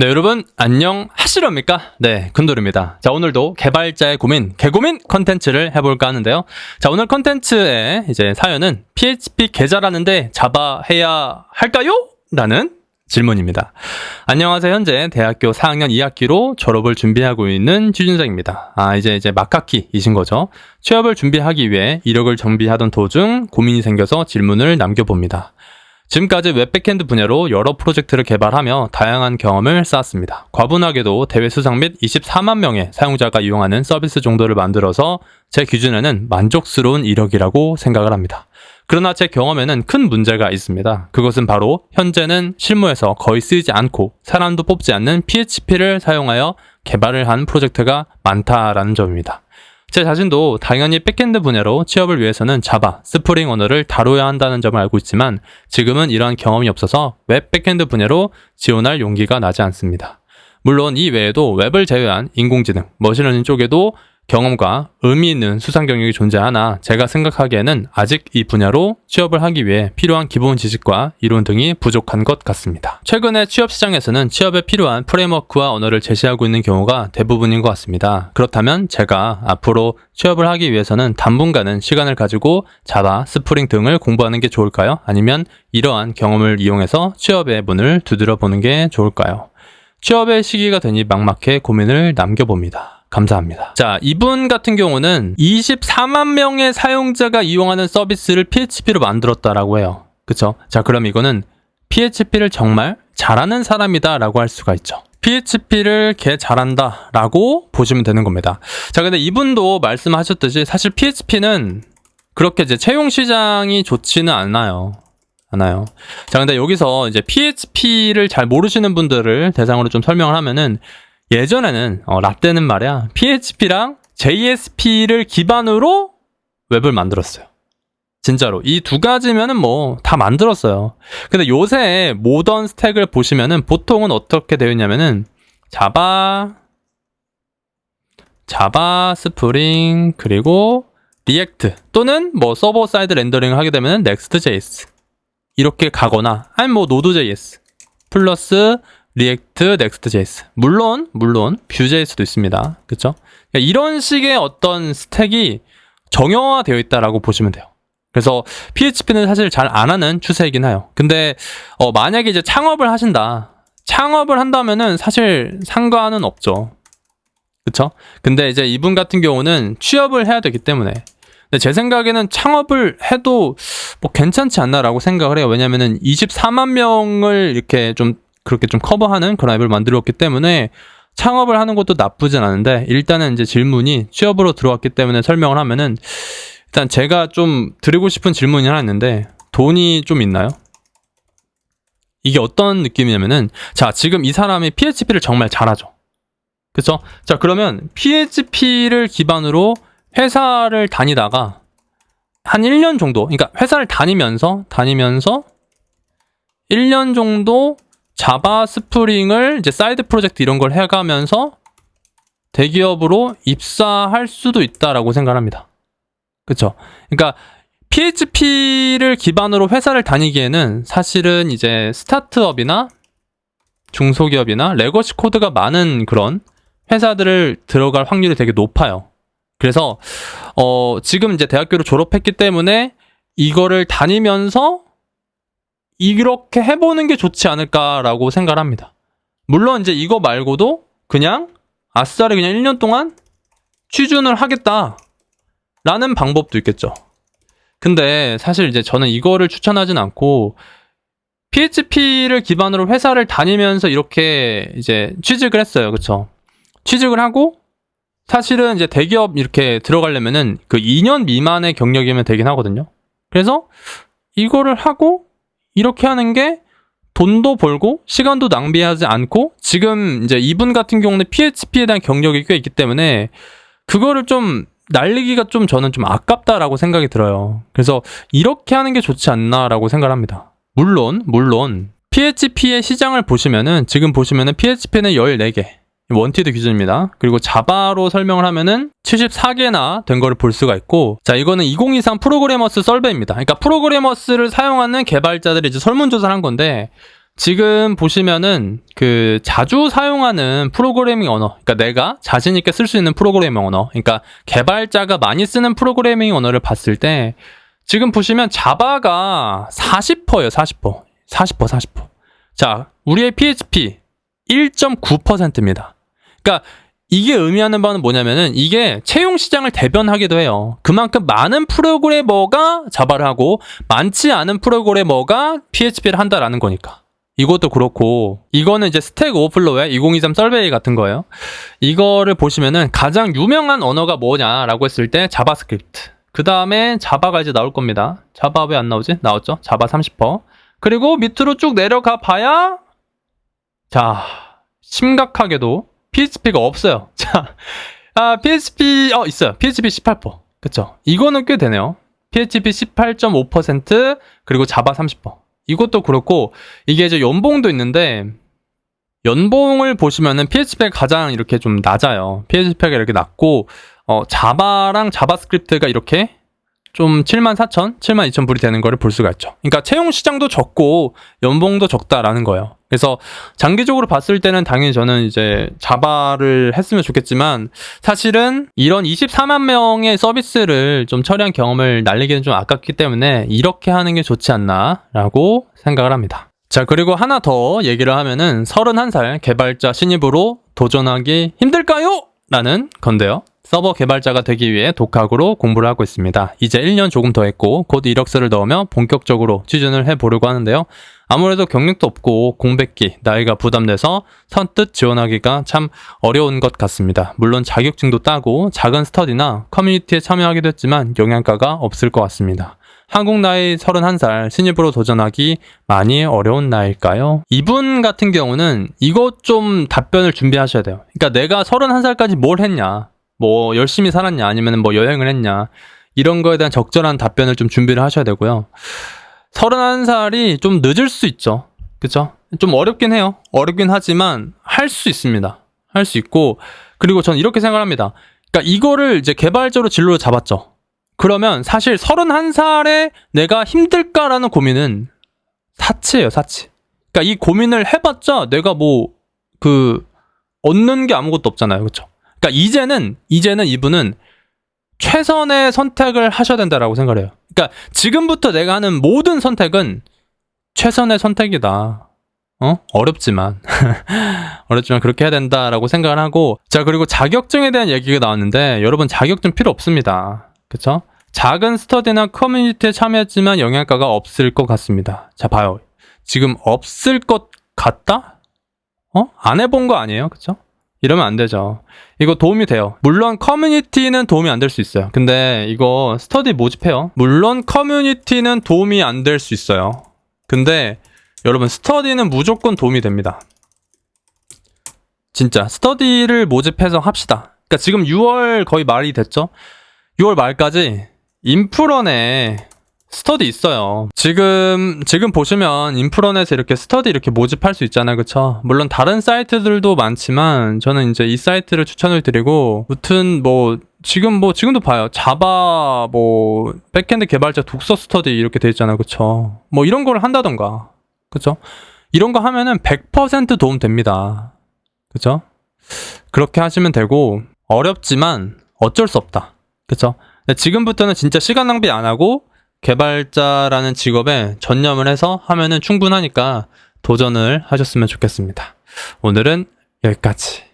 네, 여러분, 안녕 하시렵니까? 네, 군돌입니다. 자, 오늘도 개발자의 고민, 개고민 컨텐츠를 해볼까 하는데요. 자, 오늘 컨텐츠의 이제 사연은 PHP 개잘하는데 자바 해야 할까요? 라는 질문입니다. 안녕하세요. 현재 대학교 4학년 2학기로 졸업을 준비하고 있는 취준생입니다. 아, 이제 이제 막학기이신 거죠. 취업을 준비하기 위해 이력을 정비하던 도중 고민이 생겨서 질문을 남겨봅니다. 지금까지 웹 백엔드 분야로 여러 프로젝트를 개발하며 다양한 경험을 쌓았습니다. 과분하게도 대회 수상 및 24만 명의 사용자가 이용하는 서비스 정도를 만들어서 제 기준에는 만족스러운 이력이라고 생각을 합니다. 그러나 제 경험에는 큰 문제가 있습니다. 그것은 바로 현재는 실무에서 거의 쓰이지 않고 사람도 뽑지 않는 PHP를 사용하여 개발을 한 프로젝트가 많다라는 점입니다. 제 자신도 당연히 백엔드 분야로 취업을 위해서는 자바, 스프링 언어를 다뤄야 한다는 점을 알고 있지만 지금은 이러한 경험이 없어서 웹 백엔드 분야로 지원할 용기가 나지 않습니다. 물론 이 외에도 웹을 제외한 인공지능, 머신러닝 쪽에도 경험과 의미 있는 수상 경력이 존재하나 제가 생각하기에는 아직 이 분야로 취업을 하기 위해 필요한 기본 지식과 이론 등이 부족한 것 같습니다. 최근에 취업 시장에서는 취업에 필요한 프레임워크와 언어를 제시하고 있는 경우가 대부분인 것 같습니다. 그렇다면 제가 앞으로 취업을 하기 위해서는 당분간은 시간을 가지고 자바, 스프링 등을 공부하는 게 좋을까요? 아니면 이러한 경험을 이용해서 취업의 문을 두드려 보는 게 좋을까요? 취업의 시기가 되니 막막해 고민을 남겨봅니다. 감사합니다. 자, 이분 같은 경우는 24만 명의 사용자가 이용하는 서비스를 PHP로 만들었다라고 해요. 그쵸? 자, 그럼 이거는 PHP를 정말 잘하는 사람이다 라고 할 수가 있죠. PHP를 개 잘한다 라고 보시면 되는 겁니다. 자, 근데 이분도 말씀하셨듯이 사실 PHP는 그렇게 이제 채용 시장이 좋지는 않아요. 않아요. 자, 근데 여기서 이제 PHP를 잘 모르시는 분들을 대상으로 좀 설명을 하면은 예전에는 어, 라떼는 말이야 PHP랑 JSP를 기반으로 웹을 만들었어요. 진짜로 이 두 가지면은 뭐 다 만들었어요. 근데 요새 모던 스택을 보시면은 보통은 어떻게 되어 있냐면은 자바 자바 스프링 그리고 리액트 또는 뭐 서버 사이드 렌더링을 하게 되면은 넥스트.js 이렇게 가거나 아니 뭐 노드.js 플러스 리액트, 넥스트.js. 물론, 물론, 뷰.js도 있습니다. 그쵸? 그러니까 이런 식의 어떤 스택이 정형화되어 있다라고 보시면 돼요. 그래서 PHP는 사실 잘 안 하는 추세이긴 해요. 근데, 어, 만약에 이제 창업을 하신다. 창업을 한다면은 사실 상관은 없죠. 그쵸? 근데 이제 이분 같은 경우는 취업을 해야 되기 때문에. 근데 제 생각에는 창업을 해도 뭐 괜찮지 않나라고 생각을 해요. 왜냐면은 24만 명을 이렇게 좀 그렇게 좀 커버하는 그런 앱을 만들었기 때문에 창업을 하는 것도 나쁘진 않은데 일단은 이제 질문이 취업으로 들어왔기 때문에 설명을 하면은 일단 제가 좀 드리고 싶은 질문이 하나 있는데 돈이 좀 있나요? 이게 어떤 느낌이냐면은 자 지금 이 사람이 PHP를 정말 잘하죠. 그쵸? 자 그러면 PHP를 기반으로 회사를 다니다가 한 1년 정도 그러니까 회사를 다니면서 다니면서 1년 정도 자바 스프링을 이제 사이드 프로젝트 이런 걸 해가면서 대기업으로 입사할 수도 있다라고 생각합니다. 그쵸? 그러니까 PHP를 기반으로 회사를 다니기에는 사실은 이제 스타트업이나 중소기업이나 레거시 코드가 많은 그런 회사들을 들어갈 확률이 되게 높아요. 그래서 어 지금 이제 대학교를 졸업했기 때문에 이거를 다니면서 이렇게 해보는 게 좋지 않을까라고 생각을 합니다. 물론 이제 이거 말고도 그냥 아싸리 그냥 1년 동안 취준을 하겠다. 라는 방법도 있겠죠. 근데 사실 이제 저는 이거를 추천하진 않고 PHP를 기반으로 회사를 다니면서 이렇게 이제 취직을 했어요. 그쵸? 취직을 하고 사실은 이제 대기업 이렇게 들어가려면은 그 2년 미만의 경력이면 되긴 하거든요. 그래서 이거를 하고 이렇게 하는 게 돈도 벌고 시간도 낭비하지 않고 지금 이제 이분 같은 경우는 PHP에 대한 경력이 꽤 있기 때문에 그거를 좀 날리기가 좀 저는 좀 아깝다라고 생각이 들어요. 그래서 이렇게 하는 게 좋지 않나라고 생각을 합니다. 물론 물론 PHP의 시장을 보시면은 지금 보시면은 PHP는 14개 원티드 기준입니다. 그리고 자바로 설명을 하면은 74개나 된 거를 볼 수가 있고, 자, 이거는 2023 프로그래머스 설베입니다. 그러니까 프로그래머스를 사용하는 개발자들이 이제 설문조사를 한 건데, 지금 보시면은 그 자주 사용하는 프로그래밍 언어, 그러니까 내가 자신 있게 쓸 수 있는 프로그래밍 언어, 그러니까 개발자가 많이 쓰는 프로그래밍 언어를 봤을 때 지금 보시면 자바가 40%예요, 40%. 40%, 40%. 자, 우리의 PHP 1.9%입니다. 그러니까 이게 의미하는 바는 뭐냐면은 이게 채용 시장을 대변하기도 해요. 그만큼 많은 프로그래머가 자바를 하고 많지 않은 프로그래머가 PHP를 한다라는 거니까. 이것도 그렇고 이거는 이제 스택 오버플로우의 2023 설베이 같은 거예요. 이거를 보시면은 가장 유명한 언어가 뭐냐라고 했을 때 자바스크립트. 그 다음에 자바가 이제 나올 겁니다. 자바 왜 안 나오지? 나왔죠? 자바 30%. 그리고 밑으로 쭉 내려가 봐야 자 심각하게도 PHP가 없어요. 자, 아, PHP 어 있어요. PHP 18%. 그쵸? 이거는 꽤 되네요. PHP 18.5% 그리고 자바 30%. 이것도 그렇고 이게 이제 연봉도 있는데 연봉을 보시면은 PHP가 가장 이렇게 좀 낮아요. PHP가 이렇게 낮고 어 자바랑 자바스크립트가 이렇게 좀 7만 4천, 7만 2천 불이 되는 거를 볼 수가 있죠. 그러니까 채용 시장도 적고 연봉도 적다라는 거예요. 그래서 장기적으로 봤을 때는 당연히 저는 이제 자바를 했으면 좋겠지만 사실은 이런 24만 명의 서비스를 좀 처리한 경험을 날리기는 좀 아깝기 때문에 이렇게 하는 게 좋지 않나라고 생각을 합니다. 자, 그리고 하나 더 얘기를 하면은 31살 개발자 신입으로 도전하기 힘들까요? 라는 건데요. 서버 개발자가 되기 위해 독학으로 공부를 하고 있습니다. 이제 1년 조금 더 했고 곧 이력서를 넣으며 본격적으로 취준을 해보려고 하는데요. 아무래도 경력도 없고 공백기, 나이가 부담돼서 선뜻 지원하기가 참 어려운 것 같습니다. 물론 자격증도 따고 작은 스터디나 커뮤니티에 참여하기도 했지만 영향가가 없을 것 같습니다. 한국 나이 31살 신입으로 도전하기 많이 어려운 나이일까요? 이분 같은 경우는 이것 좀 답변을 준비하셔야 돼요. 그러니까 내가 31살까지 뭘 했냐? 뭐 열심히 살았냐 아니면 뭐 여행을 했냐 이런 거에 대한 적절한 답변을 좀 준비를 하셔야 되고요. 31살이 좀 늦을 수 있죠. 그쵸? 좀 어렵긴 해요. 어렵긴 하지만 할 수 있습니다. 할 수 있고 그리고 전 이렇게 생각합니다. 그러니까 이거를 이제 개발자로 진로를 잡았죠. 그러면 사실 31살에 내가 힘들까라는 고민은 사치예요, 사치. 그러니까 이 고민을 해봤자 내가 뭐 그 얻는 게 아무것도 없잖아요, 그렇죠? 그러니까 이제는 이제는 이분은 최선의 선택을 하셔야 된다라고 생각해요. 그러니까 지금부터 내가 하는 모든 선택은 최선의 선택이다. 어? 어렵지만 어렵지만 그렇게 해야 된다라고 생각을 하고 자 그리고 자격증에 대한 얘기가 나왔는데 여러분 자격증 필요 없습니다. 그쵸? 작은 스터디나 커뮤니티에 참여했지만 영향가가 없을 것 같습니다. 자 봐요. 지금 없을 것 같다? 어? 안 해본 거 아니에요? 그쵸? 이러면 안 되죠. 이거 도움이 돼요. 물론 커뮤니티는 도움이 안 될 수 있어요. 근데 이거 스터디 모집해요. 물론 커뮤니티는 도움이 안 될 수 있어요. 근데 여러분 스터디는 무조건 도움이 됩니다. 진짜 스터디를 모집해서 합시다. 그러니까 지금 6월 거의 말이 됐죠? 6월 말까지 인프런에 스터디 있어요. 지금 지금 보시면 인프런에서 이렇게 스터디 이렇게 모집할 수 있잖아요, 그쵸? 물론 다른 사이트들도 많지만 저는 이제 이 사이트를 추천을 드리고, 무튼 뭐 지금 뭐 지금도 봐요. 자바 뭐 백엔드 개발자 독서 스터디 이렇게 돼 있잖아요, 그쵸? 뭐 이런 걸 한다던가, 그쵸? 이런 거 하면은 100% 도움 됩니다, 그쵸? 그렇게 하시면 되고 어렵지만 어쩔 수 없다, 그쵸? 지금부터는 진짜 시간 낭비 안 하고 개발자라는 직업에 전념을 해서 하면은 충분하니까 도전을 하셨으면 좋겠습니다. 오늘은 여기까지.